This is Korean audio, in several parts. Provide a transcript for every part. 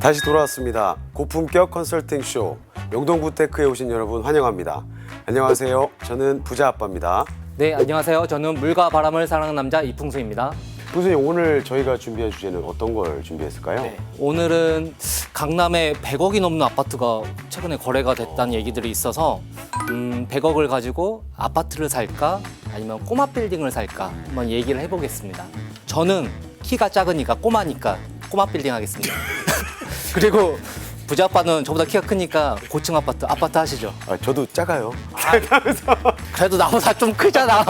다시 돌아왔습니다. 고품격 컨설팅 쇼 영동부테크에 오신 여러분 환영합니다. 안녕하세요. 저는 부자 아빠입니다. 네, 안녕하세요. 저는 물과 바람을 사랑하는 남자 이풍수입니다. 교수님 오늘 저희가 준비한 주제는 어떤 걸 준비했을까요? 네, 오늘은 강남에 100억이 넘는 아파트가 최근에 거래가 됐다는 얘기들이 있어서 음, 100억을 가지고 아파트를 살까 아니면 꼬마 빌딩을 살까 한번 얘기를 해보겠습니다. 저는 키가 작으니까 꼬마니까 꼬마 빌딩 하겠습니다. 그리고 부자 아빠는 저보다 키가 크니까 고층 아파트 아파트 하시죠. 아, 저도 작아요. 그래도 나보다 좀 크잖아.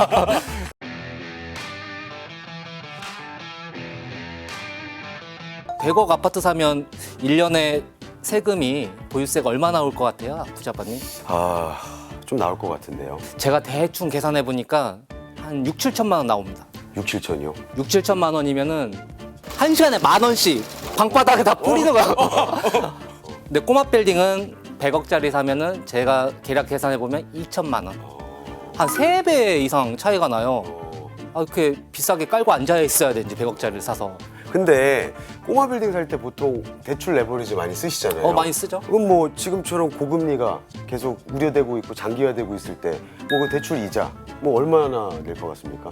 백억 아파트 사면 일년에 세금이 보유세가 얼마 나올 것 같아요, 부자빠님? 아, 좀 나올 것 같은데요. 제가 대충 계산해 보니까 한 6, 7천만 원 나옵니다. 6, 7천이요. 6, 7천만 원이면은 한 시간에 만 원씩 방바닥에 다 뿌리는 거야. 근데 꼬마 빌딩은 100억짜리 사면은 제가 계략 계산해 보면 2천만 원. 한 세 배 이상 차이가 나요. 아, 이렇게 비싸게 깔고 앉아 있어야 되는지 100억짜리를 사서. 근데 꼬마 빌딩 살 때 보통 대출 레버리지 많이 쓰시잖아요. 어, 많이 쓰죠? 그럼 뭐 지금처럼 고금리가 계속 우려되고 있고 장기화되고 있을 때 뭐 그 대출 이자 뭐 얼마나 될 것 같습니까?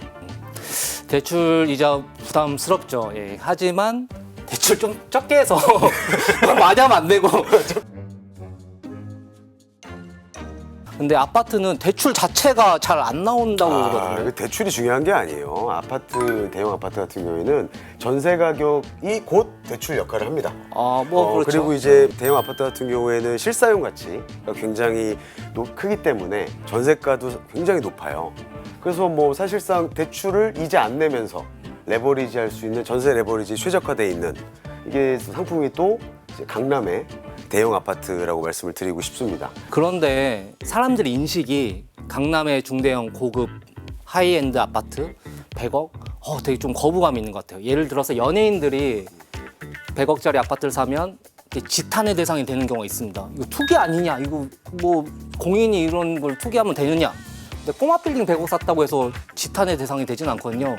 대출 이자 부담스럽죠. 예. 하지만 대출 좀 적게 해서 많이 하면 안 되고. 근데 아파트는 대출 자체가 잘 안 나온다고 아, 그러거든요. 그 대출이 중요한 게 아니에요. 아파트 대형 아파트 같은 경우에는 전세 가격이 곧 대출 역할을 합니다. 아, 뭐 어, 그렇죠. 그리고 이제 대형 아파트 같은 경우에는 실사용 가치 가 굉장히 높, 크기 때문에 전세가도 굉장히 높아요. 그래서 뭐 사실상 대출을 이제 안 내면서 레버리지 할 수 있는 전세 레버리지 최적화돼 있는 이게 상품이 또 강남의 대형 아파트라고 말씀을 드리고 싶습니다. 그런데 사람들의 인식이 강남의 중대형 고급 하이엔드 아파트 100억 어, 되게 좀 거부감이 있는 것 같아요. 예를 들어서 연예인들이 100억짜리 아파트를 사면 지탄의 대상이 되는 경우가 있습니다. 이거 투기 아니냐? 이거 뭐 공인이 이런 걸 투기하면 되느냐? 근데 꼬마 빌딩 100억 샀다고 해서 지탄의 대상이 되진 않거든요.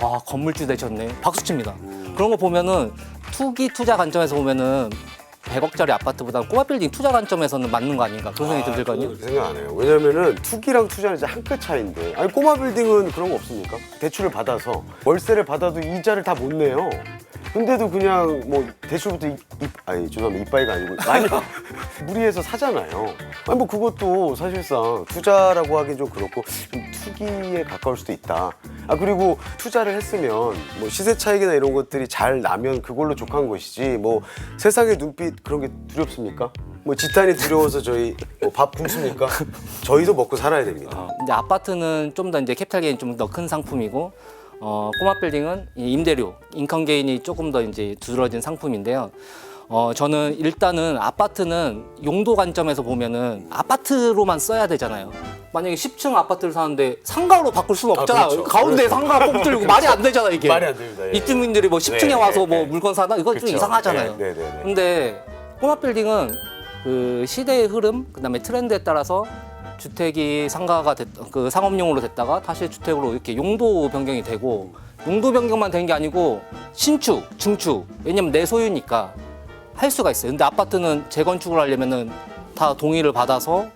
와 건물주 되셨네. 박수칩니다. 그런 거 보면은 투기 투자 관점에서 보면은 100억짜리 아파트보다 꼬마 빌딩 투자 관점에서는 맞는 거 아닌가 그런 생각이 저는 들거든요. 그렇게 생각 안 해요. 왜냐면은 투기랑 투자는 이제 한 끗 차이인데. 아니 꼬마 빌딩은 그런 거 없습니까? 대출을 받아서 월세를 받아도 이자를 다 못 내요. 근데도 그냥 뭐 대출부터 이, 이 아니 죄송합니다 이빠이가 아니고 많이 무리해서 사잖아요. 아니 뭐 그것도 사실상 투자라고 하긴 좀 그렇고 좀 투기에 가까울 수도 있다. 아 그리고 투자를 했으면 뭐 시세 차익이나 이런 것들이 잘 나면 그걸로 족한 것이지 뭐 세상의 눈빛 그런 게 두렵습니까? 뭐 지탄이 두려워서 저희 뭐 밥 굶습니까? 저희도 먹고 살아야 됩니다. 이제 아파트는 좀 더 이제 캐피탈 게인 좀 더 큰 상품이고 어, 꼬마 빌딩은 이 임대료, 인컴 게인이 조금 더 이제 두드러진 상품인데요. 어, 저는 일단은 아파트는 용도 관점에서 보면은 아파트로만 써야 되잖아요. 만약에 10층 아파트를 사는데 상가로 바꿀 수는 아, 없잖아. 그렇죠. 가운데 상가 꼭 들고 말이 안 되잖아 이게. 말이 안 됩니다. 예. 입주민들이 뭐 10층에 네, 와서 네, 뭐 네. 물건 사나 이건 좀 그렇죠. 이상하잖아요. 네, 네, 네, 네. 근데 꼬마 빌딩은 그 시대의 흐름, 그다음에 트렌드에 따라서 주택이 상가가 됐, 그 상업용으로 됐다가 다시 주택으로 이렇게 용도 변경이 되고 용도 변경만 된 게 아니고 신축, 증축 왜냐면 내 소유니까 할 수가 있어요. 근데 아파트는 재건축을 하려면은 다 동의를 받아서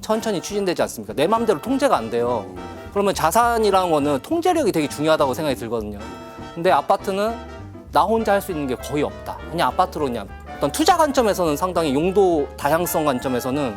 천천히 추진되지 않습니까? 내 마음대로 통제가 안 돼요. 그러면 자산이라는 거는 통제력이 되게 중요하다고 생각이 들거든요. 근데 아파트는 나 혼자 할 수 있는 게 거의 없다. 그냥 아파트로 그냥 어떤 투자 관점에서는 상당히 용도 다양성 관점에서는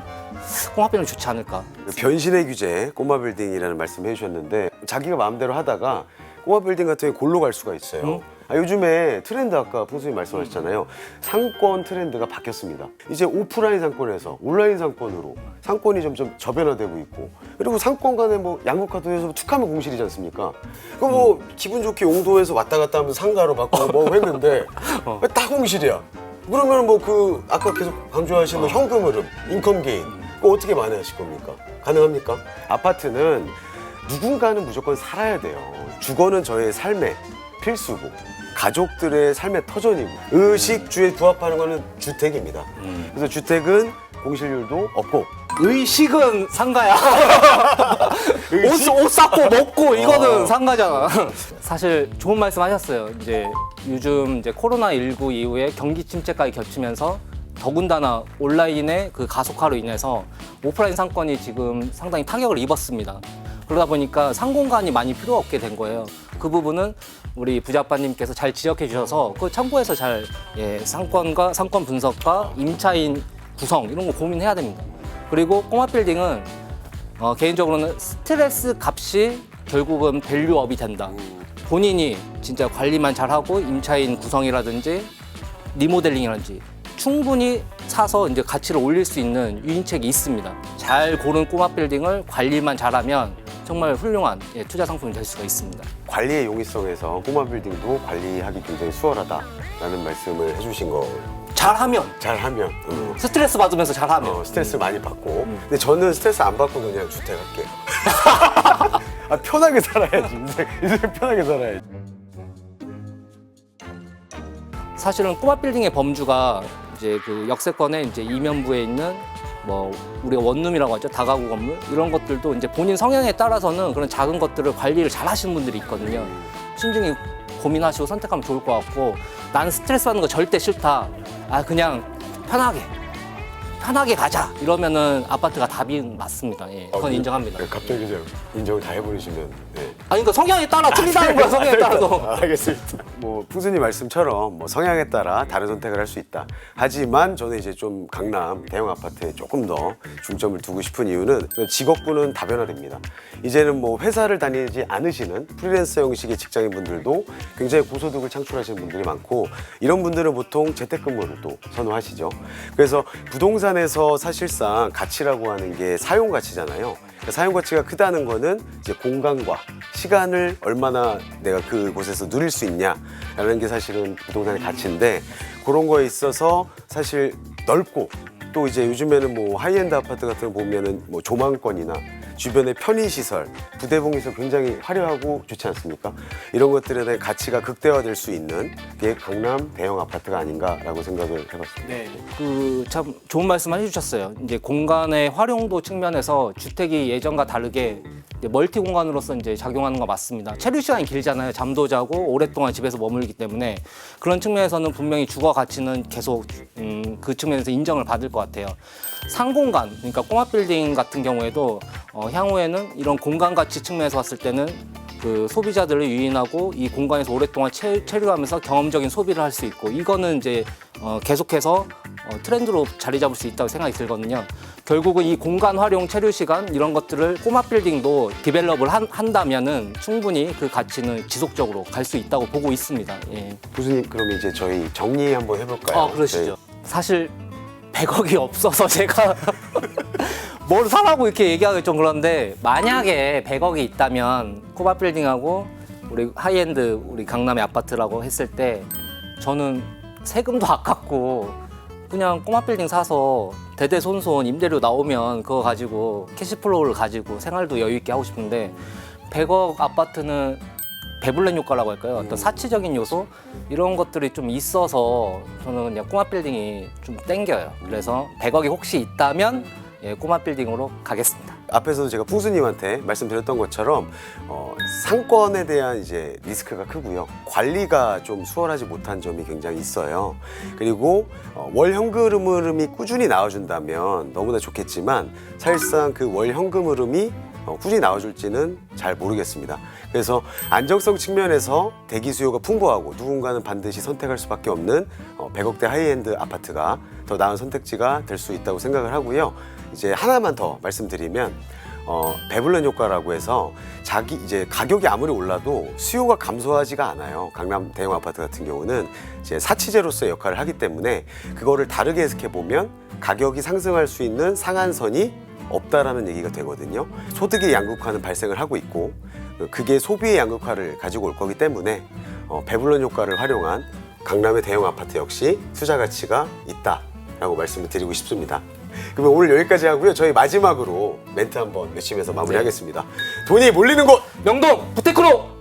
꼬마빌딩 좋지 않을까. 그 변신의 규제 꼬마 빌딩이라는 말씀 해 주셨는데 자기가 마음대로 하다가 꼬마 빌딩 같은 경우에 골로 갈 수가 있어요. 음. 아, 요즘에 트렌드 아까 풍수님 말씀하셨잖아요. 상권 트렌드가 바뀌었습니다. 이제 오프라인 상권에서 온라인 상권으로 상권이 점점 저변화되고 있고 그리고 상권 간에 뭐 양극화도에서 툭하면 공실이지 않습니까? 그뭐 음. 기분 좋게 용도에서 왔다 갔다 하면서 상가로 바꾸고 뭐 했는데 어. 왜다 공실이야? 그러면 뭐 그 아까 계속 강조하신 뭐 현금 흐름, 인컴 게인 그거 어떻게 만회하실 겁니까? 가능합니까? 아파트는 누군가는 무조건 살아야 돼요. 주거는 저의 삶의 필수고 가족들의 삶의 터전이고 의식주에 부합하는 거는 주택입니다. 그래서 주택은 공실률도 없고 의식은 상가야. 옷, 옷 샀고 먹고 이거는 어. 상가잖아. 사실 좋은 말씀 하셨어요. 이제 요즘 이제 코로나 19 이후에 경기 침체까지 겹치면서 더군다나 온라인의 그 가속화로 인해서 오프라인 상권이 지금 상당히 타격을 입었습니다. 그러다 보니까 상공간이 많이 필요 없게 된 거예요. 그 부분은 우리 부자빠님께서 잘 지적해 주셔서 그 참고해서 잘 예, 상권과 상권 분석과 임차인 구성 이런 거 고민해야 됩니다. 그리고 꼬마 빌딩은 어, 개인적으로는 스트레스 값이 결국은 밸류업이 된다. 본인이 진짜 관리만 잘하고 임차인 구성이라든지 리모델링이라든지 충분히 사서 이제 가치를 올릴 수 있는 유인책이 있습니다. 잘 고른 꼬마 빌딩을 관리만 잘하면 정말 훌륭한 예, 투자 상품이 될 수가 있습니다. 관리의 용이성에서 꼬마 빌딩도 관리하기 굉장히 수월하다라는 말씀을 해주신 거. 잘하면. 잘하면. 음. 스트레스 받으면서 잘하면. 어, 스트레스 많이 받고. 근데 저는 스트레스 안 받고 그냥 주택 할게요. 아, 편하게 살아야지. 인생, 인생 편하게 살아야지. 사실은 꼬마 빌딩의 범주가 이제 그 역세권의 이제 이면부에 있는 뭐 우리가 원룸이라고 하죠 다가구 건물 이런 것들도 이제 본인 성향에 따라서는 그런 작은 것들을 관리를 잘 하시는 분들이 있거든요. 신중히 고민하시고 선택하면 좋을 것 같고 나는 스트레스 받는 거 절대 싫다. 아 그냥 편하게 편하게 가자 이러면은 아파트가 답이 맞습니다. 예, 그건 어, 인정합니다. 네, 갑자기 이제 인정을 다 해버리시면 네. 아니 그러니까 성향에 따라 틀리다는 거야 성향에 따라서. 아, 알겠습니다. 뭐 풍수님 말씀처럼 뭐 성향에 따라 다른 선택을 할 수 있다. 하지만 저는 이제 좀 강남 대형 아파트에 조금 더 중점을 두고 싶은 이유는 직업군은 다변화됩니다. 이제는 뭐 회사를 다니지 않으시는 프리랜서 형식의 직장인분들도 굉장히 고소득을 창출하시는 분들이 많고 이런 분들은 보통 재택근무를 또 선호하시죠. 그래서 부동산에서 사실상 가치라고 하는 게 사용 가치잖아요. 그러니까 사용 가치가 크다는 거는 이제 공간과 시간을 얼마나 내가 그곳에서 누릴 수 있냐라는 게 사실은 부동산의 가치인데 그런 거에 있어서 사실 넓고 또 이제 요즘에는 뭐 하이엔드 아파트 같은 거 보면은 뭐 조망권이나 주변의 편의 시설, 부대봉 시설 굉장히 화려하고 좋지 않습니까? 이런 것들에 대한 가치가 극대화될 수 있는 게 강남 대형 아파트가 아닌가라고 생각을 해봤습니다. 네. 그 참 좋은 말씀 해주셨어요. 이제 공간의 활용도 측면에서 주택이 예전과 다르게 멀티 공간으로서 이제 작용하는 거 맞습니다. 체류 시간이 길잖아요. 잠도 자고 오랫동안 집에서 머물기 때문에 그런 측면에서는 분명히 주거 가치는 계속 음, 그 측면에서 인정을 받을 것 같아요. 상공간, 그러니까 꼬마 빌딩 같은 경우에도 어, 향후에는 이런 공간 가치 측면에서 봤을 때는 그 소비자들을 유인하고 이 공간에서 오랫동안 체, 체류하면서 경험적인 소비를 할 수 있고 이거는 이제 어, 계속해서 어, 트렌드로 자리 잡을 수 있다고 생각이 들거든요. 결국은 이 공간 활용 체류 시간 이런 것들을 꼬마 빌딩도 디벨롭을 한, 한다면은 충분히 그 가치는 지속적으로 갈 수 있다고 보고 있습니다. 예. 교수님 그럼 이제 저희 정리 한번 해볼까요? 아, 그러시죠. 사실 100억이 없어서 제가 뭘 사라고 이렇게 얘기하기 좀 그런데 만약에 100억이 있다면 코바 빌딩하고 우리 하이엔드 우리 강남의 아파트라고 했을 때 저는 세금도 아깝고 그냥 꼬마 빌딩 사서 대대손손 임대료 나오면 그거 가지고 캐시플로우를 가지고 생활도 여유 있게 하고 싶은데 100억 아파트는 배불렌 효과라고 할까요? 어떤 사치적인 요소 이런 것들이 좀 있어서 저는 그냥 꼬마 빌딩이 좀 땡겨요. 그래서 100억이 혹시 있다면 예, 꼬마 빌딩으로 가겠습니다. 앞에서도 제가 풍수님한테 말씀드렸던 것처럼 어, 상권에 대한 이제 리스크가 크고요. 관리가 좀 수월하지 못한 점이 굉장히 있어요. 그리고 어, 월 현금 흐름이 꾸준히 나와준다면 너무나 좋겠지만 사실상 그 월 현금 흐름이 어, 꾸준히 나와줄지는 잘 모르겠습니다. 그래서 안정성 측면에서 대기 수요가 풍부하고 누군가는 반드시 선택할 수밖에 없는 어, 100억대 하이엔드 아파트가 더 나은 선택지가 될 수 있다고 생각을 하고요. 이제 하나만 더 말씀드리면 어, 배불런 효과라고 해서 자기 이제 가격이 아무리 올라도 수요가 감소하지가 않아요. 강남 대형 아파트 같은 경우는 이제 사치제로서의 역할을 하기 때문에 그거를 다르게 해석해 보면 가격이 상승할 수 있는 상한선이 없다라는 얘기가 되거든요. 소득의 양극화는 발생을 하고 있고 그게 소비의 양극화를 가지고 올 거기 때문에 어, 배불런 효과를 활용한 강남의 대형 아파트 역시 투자 가치가 있다라고 말씀을 드리고 싶습니다. 그러면 오늘 여기까지 하고요. 저희 마지막으로 멘트 한번 외치면서 마무리하겠습니다. 돈이 몰리는 곳 명동 부테크로